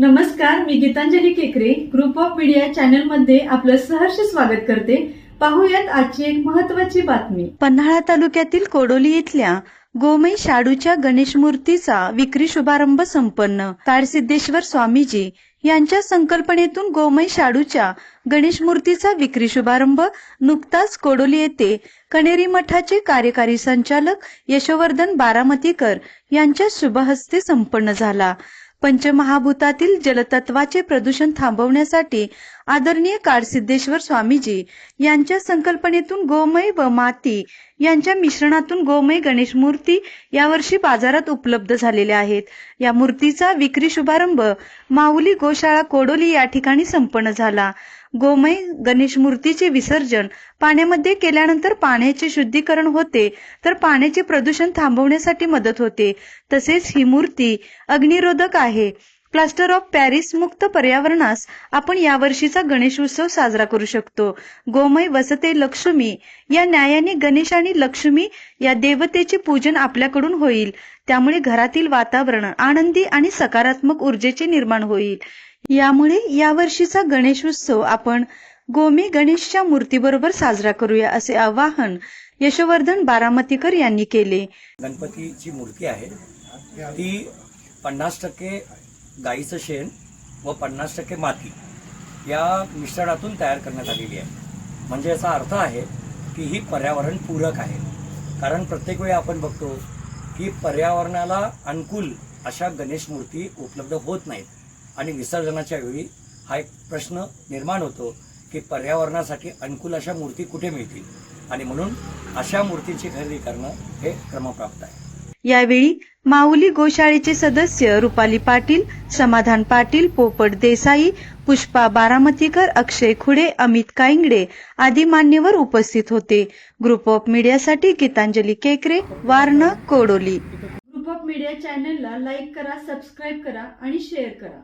नमस्कार मी गीतांजली केकरे. Group of media चॅनलमध्ये आपलं सहर्ष स्वागत करते. पाहूयात आजची एक महत्वाची बातमी. पन्हाळा तालुक्यातील कोडोली इथल्या गोमई शाडूच्या गणेश मूर्तीचा विक्री शुभारंभ संपन्न. काळसिद्धेश्वर स्वामीजी यांच्या संकल्पनेतून गोमई शाडूच्या गणेश मूर्तीचा विक्री शुभारंभ नुकताच कोडोली येथे कणेरी मठाचे कार्यकारी संचालक यशोवर्धन बारामतीकर यांच्या शुभहस्ते संपन्न झाला. पंचमहाभूतातील जलतत्वाचे प्रदूषण थांबवण्यासाठी आदरणीय काडसिद्धेश्वर स्वामीजी यांच्या संकल्पनेतून गोमय व माती यांच्या मिश्रणातून गोमय गणेश मूर्ती यावर्षी बाजारात उपलब्ध झालेल्या आहेत. या मूर्तीचा विक्री शुभारंभ माऊली गोशाळा कोडोली या ठिकाणी संपन्न झाला. गोमय गणेश मूर्तीचे विसर्जन पाण्यामध्ये केल्यानंतर पाण्याचे शुद्धीकरण होते तर पाण्याचे प्रदूषण थांबवण्यासाठी मदत होते. तसेच ही मूर्ती अग्निरोधक आहे. प्लास्टर ऑफ पॅरिस मुक्त पर्यावरणास आपण यावर्षीचा गणेश उत्सव साजरा करू शकतो. गोमय वसते लक्ष्मी. या न्यायाने गणेश आणि लक्ष्मी या देवतेचे पूजन आपल्याकडून होईल. त्यामुळे घरातील वातावरण आनंदी आणि सकारात्मक ऊर्जेचे निर्माण होईल. यामुळे यावर्षीचा गणेश उत्सव आपण गोमी गणेशच्या मूर्तीबरोबर साजरा करूया असे आवाहन यशवर्धन बारामतीकर यांनी केले. गणपतीची मूर्ती आहे. ती पन्नास टक्के गाईचं शेण व पन्नास टक्के माती या मिश्रणातून तयार करण्यात आलेली आहे. म्हणजे याचा अर्थ आहे की ही पर्यावरण पूरक आहे. कारण प्रत्येक वेळी आपण बघतो की पर्यावरणाला अनुकूल अशा गणेश मूर्ती उपलब्ध होत नाहीत. आणि विसर्जनाच्या वेळी हा एक प्रश्न निर्माण होतो की पर्यावरणासाठी अनुकूल अशा मूर्ती कुठे मिळतील? आणि म्हणून अशा मूर्तीची खरेदी करणं हे क्रमप्राप्त आहे. यावेळी माऊली गोशाळेचे सदस्य रुपाली पाटील समाधान पाटील पोपट देसाई पुष्पा बारामतीकर अक्षय खुडे अमित काइंगडे आदी मान्यवर उपस्थित होते. Group of मीडियासाठी Gitanjali Kekare Waran Kodoli. Group of media चॅनलला लाईक करा सबस्क्राईब करा आणि शेअर करा.